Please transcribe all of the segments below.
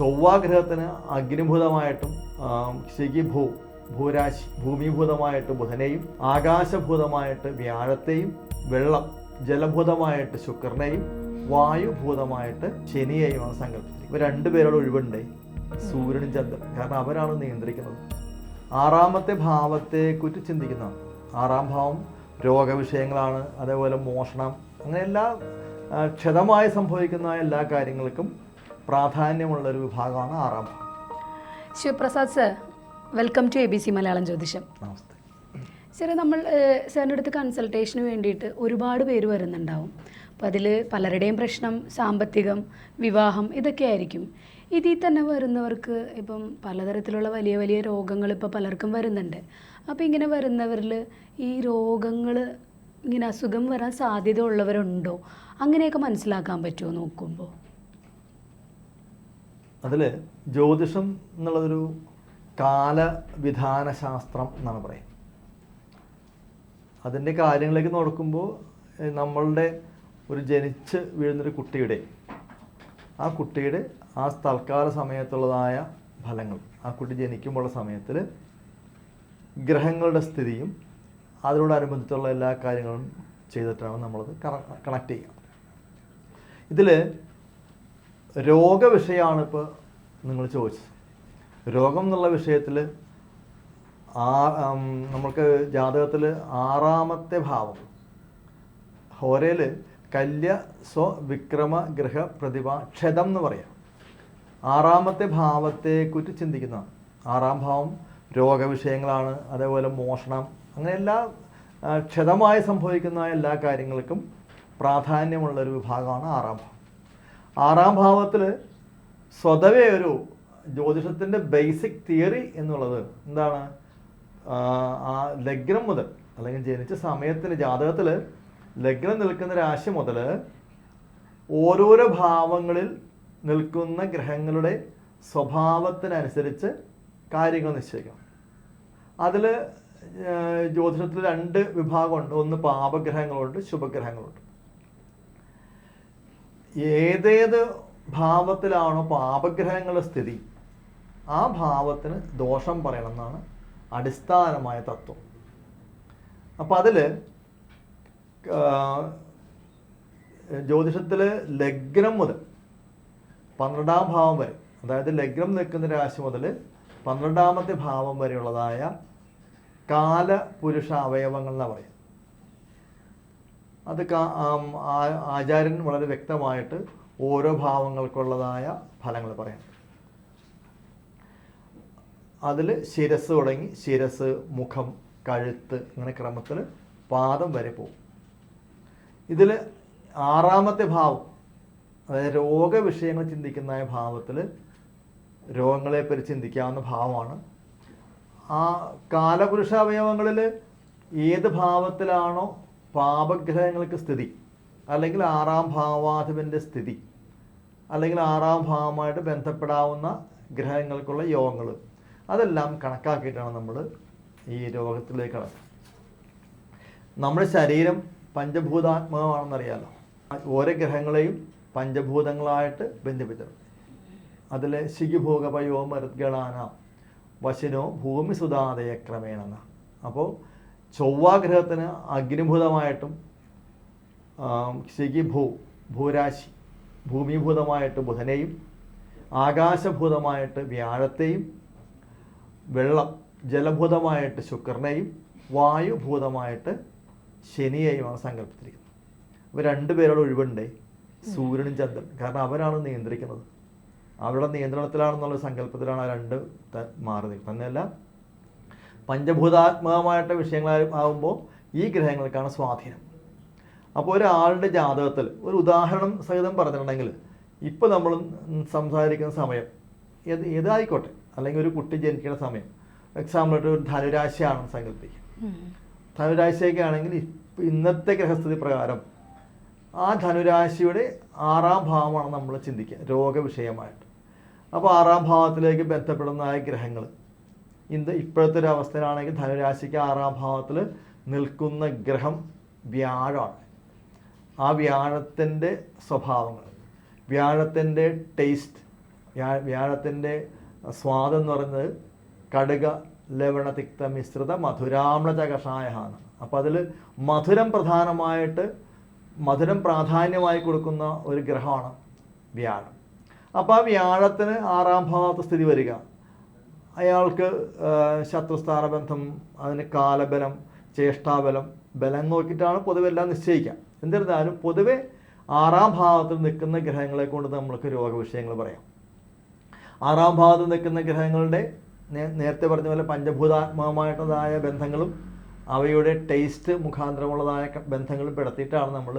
ചൊവ്വാഗ്രഹത്തിന് അഗ്നിഭൂതമായിട്ടും ശരി ഭൂ ഭൂരാശി ഭൂമിഭൂതമായിട്ട് ബുധനെയും ആകാശഭൂതമായിട്ട് വ്യാഴത്തെയും വെള്ളം ജലഭൂതമായിട്ട് ശുക്രനെയും വായുഭൂതമായിട്ട് ശനിയെയുമാണ് സങ്കല്പിച്ചത് ഇവർ രണ്ടുപേരോട് ഒഴിവുണ്ടേ. സൂര്യനും ചന്ദ്രൻ. കാരണം അവരാണ് നിയന്ത്രിക്കുന്നത്. ആറാമത്തെ ഭാവത്തെ കുറ്റി ചിന്തിക്കുന്നതാണ് ആറാം ഭാവം രോഗവിഷയങ്ങളാണ് അതേപോലെ മോഷണം അങ്ങനെ എല്ലാ ക്ഷതമായി സംഭവിക്കുന്ന എല്ലാ കാര്യങ്ങൾക്കും പ്രാധാന്യമുള്ള ഒരു വിഭാഗമാണ് ആറാം ഭാവം Shivaprasad sir welcome to A B C Malayalam ജ്യോതിഷം. നമസ്തേ. സാറേ നമ്മൾ സാറിന്റെ അടുത്ത് കൺസൾട്ടേഷന് വേണ്ടിയിട്ട് ഒരുപാട് പേര് വരുന്നുണ്ടാവും. അപ്പോൾ അതിൽ പലരുടെയും പ്രശ്നം സാമ്പത്തികം വിവാഹം ഇതൊക്കെ ആയിരിക്കും. ഇതിൽ തന്നെ വരുന്നവർക്ക് ഇപ്പം പലതരത്തിലുള്ള വലിയ വലിയ രോഗങ്ങൾ ഇപ്പോൾ പലർക്കും വരുന്നുണ്ട്. അപ്പോൾ ഇങ്ങനെ വരുന്നവരിൽ ഈ രോഗങ്ങൾ ഇങ്ങനെ അസുഖം വരാൻ സാധ്യത ഉള്ളവരുണ്ടോ? അങ്ങനെയൊക്കെ മനസ്സിലാക്കാൻ പറ്റുമോ നോക്കുമ്പോൾ അതിൽ ജ്യോതിഷം എന്നുള്ളതൊരു കാലവിധാന ശാസ്ത്രം എന്നാണ് പറയുന്നത്. അതിന്റെ കാര്യങ്ങളിലേക്ക് നോക്കുമ്പോൾ നമ്മളുടെ ഒരു ജനിച്ച് വീഴുന്നൊരു കുട്ടിയുടെ ആ കുട്ടിയുടെ ആ തൽക്കാല സമയത്തുള്ളതായ ഫലങ്ങൾ ആ കുട്ടി ജനിക്കുമ്പോഴുള്ള സമയത്തിൽ ഗ്രഹങ്ങളുടെ സ്ഥിതിയും അതിനോടനുബന്ധിച്ചുള്ള എല്ലാ കാര്യങ്ങളും ചെയ്തിട്ടാണ് നമ്മളത് കണക്ട് ചെയ്യുക. ഇതിൽ രോഗവിഷയമാണ് ഇപ്പോൾ നിങ്ങൾ ചോദിച്ചത്. രോഗം എന്നുള്ള വിഷയത്തിൽ ആ നമ്മൾക്ക് ജാതകത്തിൽ ആറാമത്തെ ഭാവം. ഹോരയിൽ കല്യ സ്വ വിക്രമ ഗ്രഹ പ്രതിഭ ക്ഷതം എന്ന് പറയാം. ആറാമത്തെ ഭാവത്തെക്കുറിച്ച് ചിന്തിക്കുന്നതാണ്. ആറാം ഭാവം രോഗവിഷയങ്ങളാണ് അതേപോലെ മോഷണം അങ്ങനെ എല്ലാ ക്ഷതമായി സംഭവിക്കുന്ന എല്ലാ കാര്യങ്ങൾക്കും പ്രാധാന്യമുള്ള ഒരു വിഭാഗമാണ് ആറാം ഭാവം. ആറാം ഭാവത്തിൽ സ്വതവേ ഒരു ജ്യോതിഷത്തിന്റെ ബേസിക് തിയറി എന്നുള്ളത് എന്താണ്? ആ, ലഗ്നം മുതൽ അല്ലെങ്കിൽ ജനിച്ച സമയത്തിന് ജാതകത്തിൽ ലഗ്നം നിൽക്കുന്ന രാശി മുതൽ ഓരോരോ ഭാവങ്ങളിൽ നിൽക്കുന്ന ഗ്രഹങ്ങളുടെ സ്വഭാവത്തിനനുസരിച്ച് കാര്യങ്ങൾ നിശ്ചയിക്കണം. അതിൽ ജ്യോതിഷത്തിൽ രണ്ട് വിഭാഗമുണ്ട്. ഒന്ന് പാപഗ്രഹങ്ങളുണ്ട് ശുഭഗ്രഹങ്ങളുണ്ട്. ഏതേത് ഭാവത്തിലാണോ പാപഗ്രഹങ്ങളുടെ സ്ഥിതി ആ ഭാവത്തിന് ദോഷം പറയണം എന്നാണ് അടിസ്ഥാനമായ തത്വം. അപ്പം അതിൽ ജ്യോതിഷത്തിൽ ലഗ്നം മുതൽ പന്ത്രണ്ടാം ഭാവം വരെ അതായത് ലഗ്നം നിൽക്കുന്ന രാശി മുതൽ പന്ത്രണ്ടാമത്തെ ഭാവം വരെയുള്ളതായ കാലപുരുഷ അവയവങ്ങൾ എന്നാണ് പറയുക അത് ആചാര്യൻ വളരെ വ്യക്തമായിട്ട് ഓരോ ഭാവങ്ങൾക്കുള്ളതായ ഫലങ്ങൾ പറയാം. അതിൽ ശിരസ് തുടങ്ങി ശിരസ് മുഖം കഴുത്ത് ഇങ്ങനെ ക്രമത്തിൽ പാദം വരെ പോകും. ഇതിൽ ആറാമത്തെ ഭാവം അതായത് രോഗവിഷയങ്ങൾ ചിന്തിക്കുന്ന ഭാവത്തിൽ രോഗങ്ങളെപ്പറ്റി ചിന്തിക്കാവുന്ന ഭാവമാണ്. ആ കാലപുരുഷ അവയവങ്ങളിൽ ഏത് ഭാവത്തിലാണോ പാപഗ്രഹങ്ങൾക്ക് സ്ഥിതി. അല്ലെങ്കിൽ ആറാം ഭാവാധിപന്റെ സ്ഥിതി. അല്ലെങ്കിൽ ആറാം ഭാവമായിട്ട് ബന്ധപ്പെടാവുന്ന ഗ്രഹങ്ങൾക്കുള്ള യോഗങ്ങൾ. അതെല്ലാം കണക്കാക്കിയിട്ടാണ് നമ്മൾ ഈ രോഗത്തിലേക്ക് കടക്കുന്നത് നമ്മുടെ ശരീരം പഞ്ചഭൂതാത്മകമാണെന്നറിയാലോ. ഓരോ ഗ്രഹങ്ങളെയും പഞ്ചഭൂതങ്ങളായിട്ട് ബന്ധിപ്പിച്ചിട്ടുണ്ട്. അതിൽ ശിഖിഭോഗപയോ മരുദ്ഗണാന വശിനോ ഭൂമി സുതാദയ ക്രമേണ അപ്പോൾ ചൊവ്വാഗ്രഹത്തിന് അഗ്നിഭൂതമായിട്ടും ശരിക്കും ശിഖിഭൂ ഭൂരാശി ഭൂമിഭൂതമായിട്ട് ബുധനെയും ആകാശഭൂതമായിട്ട് വ്യാഴത്തെയും വെള്ളം ജലഭൂതമായിട്ട് ശുക്രനെയും വായുഭൂതമായിട്ട് ശനിയെയുമാണ് സങ്കല്പിച്ചിരിക്കുന്നത്. രണ്ട് രണ്ടുപേരോട് ഒഴിവുണ്ടേ? സൂര്യനും ചന്ദ്രൻ. കാരണം അവരാണ് നിയന്ത്രിക്കുന്നത്. അവരുടെ നിയന്ത്രണത്തിലാണെന്നുള്ള സങ്കല്പത്തിലാണ് ആ രണ്ട് മാറി നിൽക്കുന്നത്. തന്നെയല്ല പഞ്ചഭൂതാത്മകമായിട്ട് വിഷയങ്ങൾ ആകുമ്പോൾ ഈ ഗ്രഹങ്ങൾക്കാണ് സ്വാധീനം. അപ്പോൾ ഒരാളുടെ ജാതകത്തിൽ ഒരു ഉദാഹരണം സഹിതം പറഞ്ഞിട്ടുണ്ടെങ്കിൽ ഇപ്പോൾ നമ്മൾ സംസാരിക്കുന്ന സമയം ഏത് ഏതായിക്കോട്ടെ? അല്ലെങ്കിൽ ഒരു കുട്ടി ജനിക്കുന്ന സമയം. എക്സാമ്പിൾ ഒരു ധനുരാശിയാണെന്ന് സങ്കല്പിക്കുക. ധനുരാശിയൊക്കെ ആണെങ്കിൽ ഇപ്പ- ഇന്നത്തെ ഗ്രഹസ്ഥിതി പ്രകാരം ആ ധനുരാശിയുടെ ആറാം ഭാവമാണ് നമ്മൾ ചിന്തിക്കുക രോഗവിഷയമായിട്ട്. അപ്പോൾ ആറാം ഭാവത്തിലേക്ക് ബന്ധപ്പെടുന്ന ആ ഗ്രഹങ്ങൾ ഇന്ന് ഇപ്പോഴത്തെ ഒരു അവസ്ഥയിലാണെങ്കിൽ ധനുരാശിക്ക് ആറാം ഭാവത്തിൽ നിൽക്കുന്ന ഗ്രഹം വ്യാഴമാണ്. ആ വ്യാഴത്തിന്റെ സ്വഭാവങ്ങൾ വ്യാഴത്തിന്റെ ടേസ്റ്റ് വ്യാ വ്യാഴത്തിന്റെ സ്വാദം എന്ന് പറയുന്നത് കടുക ലവണതിക്ത മിശ്രിത മധുരാമ്ലജ കഷായമാണ് അപ്പോൾ അതിൽ മധുരം പ്രധാനമായിട്ട് മധുരം പ്രാധാന്യമായി കൊടുക്കുന്ന ഒരു ഗ്രഹമാണ് വ്യാഴം. അപ്പോൾ ആ വ്യാഴത്തിന് ആറാം ഭാവത്ത് സ്ഥിതി വരിക. അയാൾക്ക് ആ, ശത്രുസ്ഥാന ബന്ധം അതിന് കാലബലം ചേഷ്ടാബലം ബലം നോക്കിയിട്ടാണ് പൊതുവെ എല്ലാം നിശ്ചയിക്കുക. എന്നിരുന്നാലും പൊതുവെ ആറാം ഭാവത്തിൽ നിൽക്കുന്ന ഗ്രഹങ്ങളെ കൊണ്ട് നമ്മൾക്ക് രോഗവിഷയങ്ങൾ പറയാം. ആറാം ഭാവത്ത് നിൽക്കുന്ന ഗ്രഹങ്ങളുടെ നേരത്തെ പറഞ്ഞ പോലെ പഞ്ചഭൂതാത്മകമായിട്ടുള്ളതായ ബന്ധങ്ങളും അവയുടെ ടേസ്റ്റ് മുഖാന്തരമുള്ളതായ ബന്ധങ്ങളും പെടുത്തിയിട്ടാണ് നമ്മൾ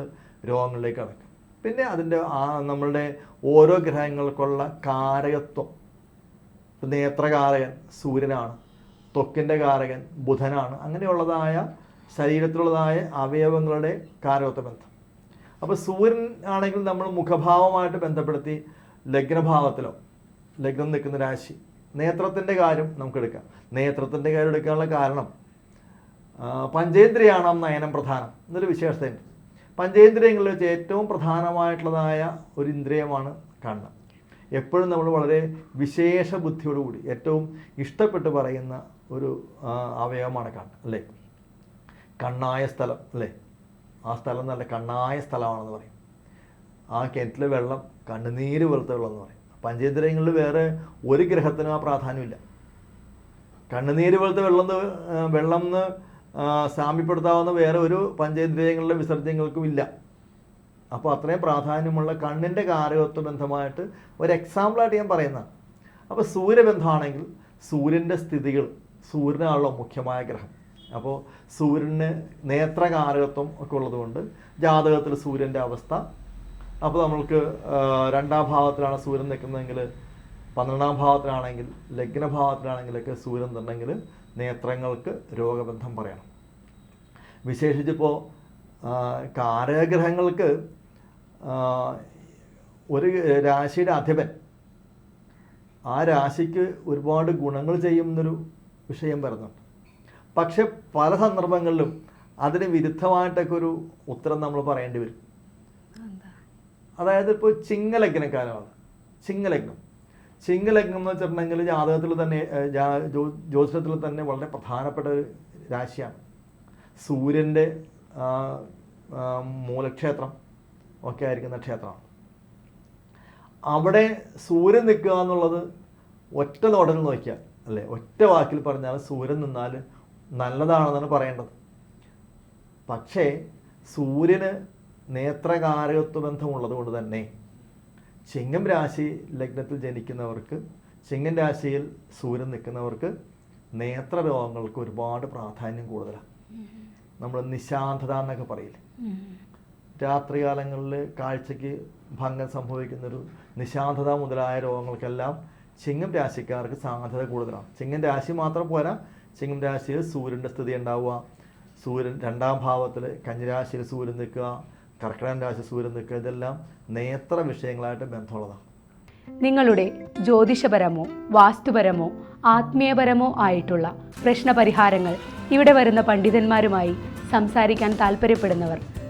രോഗങ്ങളിലേക്ക് കടക്കുക. പിന്നെ അതിന്റെ നമ്മളുടെ ഓരോ ഗ്രഹങ്ങൾക്കുള്ള കാരകത്വം. നേത്രകാരകൻ സൂര്യനാണ്. ത്വക്കിന്റെ കാരകൻ ബുധനാണ്. അങ്ങനെയുള്ളതായ ശരീരത്തിലുള്ളതായ അവയവങ്ങളുടെ കാരകത്വ ബന്ധം. അപ്പോൾ സൂര്യൻ ആണെങ്കിൽ നമ്മൾ മുഖഭാവമായിട്ട് ബന്ധപ്പെടുത്തി ലഗ്നഭാവത്തിലോ ലഗ്നം നിൽക്കുന്ന രാശി നേത്രത്തിന്റെ കാര്യം നമുക്ക് എടുക്കാം. നേത്രത്തിന്റെ കാര്യം എടുക്കാനുള്ള കാരണം പഞ്ചേന്ദ്രിയാണ് നയനം പ്രധാനം. എന്നൊരു വിശേഷതയുണ്ട്. പഞ്ചേന്ദ്രിയങ്ങളിൽ വെച്ച് ഏറ്റവും പ്രധാനമായിട്ടുള്ളതായ ഒരു ഇന്ദ്രിയമാണ് കണ്ണ്. എപ്പോഴും നമ്മൾ വളരെ വിശേഷ ബുദ്ധിയോടുകൂടി ഏറ്റവും ഇഷ്ടപ്പെട്ട് പറയുന്ന ഒരു അവയവമാണ് കണ്ണ് അല്ലേ? കണ്ണായ സ്ഥലം അല്ലേ? ആ സ്ഥലം നല്ല കണ്ണായ സ്ഥലമാണെന്ന് പറയും. ആ കിണറ്റിലെ വെള്ളം കണ്ണുനീര് പോലത്തെ വെള്ളം എന്ന് പറയും. പഞ്ചേന്ദ്രിയങ്ങളിൽ വേറെ ഒരു ഗ്രഹത്തിനും ആ പ്രാധാന്യമില്ല. കണ്ണുനീര് പോലത്തെ വെള്ളം വെള്ളം എന്ന് സാമ്യപ്പെടുത്താവുന്ന വേറെ ഒരു പഞ്ചേന്ദ്രിയങ്ങളിലെ വിസർജ്യങ്ങൾക്കും ഇല്ല. അപ്പോൾ അത്രയും പ്രാധാന്യമുള്ള കണ്ണിന്റെ കാരകത്വ ബന്ധമായിട്ട് ഒരു എക്സാമ്പിളായിട്ട് ഞാൻ പറയുന്നതാണ്. അപ്പോൾ സൂര്യബന്ധമാണെങ്കിൽ സൂര്യന്റെ സ്ഥിതികൾ സൂര്യനാണല്ലോ മുഖ്യമായ ഗ്രഹം. അപ്പോൾ സൂര്യന് നേത്രകാരകത്വം ഒക്കെ ഉള്ളതുകൊണ്ട് ജാതകത്തിൽ സൂര്യന്റെ അവസ്ഥ. അപ്പോൾ നമ്മൾക്ക് രണ്ടാം ഭാവത്തിലാണ് സൂര്യൻ നിൽക്കുന്നതെങ്കിൽ പന്ത്രണ്ടാം ഭാവത്തിലാണെങ്കിൽ ലഗ്നഭാവത്തിലാണെങ്കിലൊക്കെ സൂര്യൻ നിന്നെങ്കിൽ നേത്രങ്ങൾക്ക് രോഗബന്ധം പറയണം. വിശേഷിച്ചിപ്പോൾ കാരകഗ്രഹങ്ങൾക്ക് ഒരു രാശിയുടെ അധിപൻ. ആ രാശിക്ക് ഒരുപാട് ഗുണങ്ങൾ ചെയ്യുന്നൊരു വിഷയം വരുന്നുണ്ട്. പക്ഷെ പല സന്ദർഭങ്ങളിലും അതിന് വിരുദ്ധമായിട്ടൊക്കെ ഒരു ഉത്തരം നമ്മൾ പറയേണ്ടി വരും. അതായത് ഇപ്പോൾ ചിങ്ങലഗ്നക്കാലമാണ് ചിങ്ങലഗ്നം. ചിങ്ങലഗ്നം എന്ന് വെച്ചിട്ടുണ്ടെങ്കിൽ ജാതകത്തിൽ തന്നെ ജ്യോതിഷത്തിൽ തന്നെ വളരെ പ്രധാനപ്പെട്ട ഒരു രാശിയാണ്. സൂര്യന്റെ മൂലക്ഷേത്രം. ഒക്കെ ആയിരിക്കുന്ന ക്ഷേത്രമാണ്. അവിടെ സൂര്യൻ നിൽക്കുക എന്നുള്ളത് ഒറ്റ നോടൽ നോക്കിയാൽ അല്ലേ? ഒറ്റ വാക്കിൽ പറഞ്ഞാൽ സൂര്യൻ നിന്നാൽ നല്ലതാണെന്നാണ് പറയേണ്ടത്. പക്ഷേ സൂര്യന് നേത്രകാരകത്വ ബന്ധമുള്ളത് കൊണ്ട് തന്നെ ചിങ്ങം രാശി ലഗ്നത്തിൽ ജനിക്കുന്നവർക്ക് ചിങ്ങം രാശിയിൽ സൂര്യൻ നിൽക്കുന്നവർക്ക് നേത്ര രോഗങ്ങൾക്ക് ഒരുപാട് പ്രാധാന്യം കൂടുതലാണ്. നമ്മൾ നിശാന്തത എന്നൊക്കെ പറയില്ലേ. രാത്രികാലങ്ങളിൽ കാഴ്ചയ്ക്ക് ഭംഗം സംഭവിക്കുന്നൊരു നിശാന്തത മുതലായ രോഗങ്ങൾക്കെല്ലാം ചിങ്ങം രാശിക്കാർക്ക് സാധ്യത കൂടുതലാണ്. ചിങ്ങം രാശി മാത്രം പോരാ ചിങ്ങം രാശിയിൽ സൂര്യന്റെ സ്ഥിതി ഉണ്ടാവുക. സൂര്യൻ രണ്ടാം ഭാവത്തിൽ കഞ്ഞിരാശിയിൽ സൂര്യൻ നിൽക്കുക കർക്കിടകം രാശി സൂര്യൻ നിൽക്കുക ഇതെല്ലാം നേത്ര വിഷയങ്ങളായിട്ട് ബന്ധമുള്ളതാണ്. നിങ്ങളുടെ ജ്യോതിഷപരമോ വാസ്തുപരമോ ആത്മീയപരമോ ആയിട്ടുള്ള പ്രശ്നപരിഹാരങ്ങൾ ഇവിടെ വരുന്ന പണ്ഡിതന്മാരുമായി സംസാരിക്കാൻ താല്പര്യപ്പെടുന്നവർ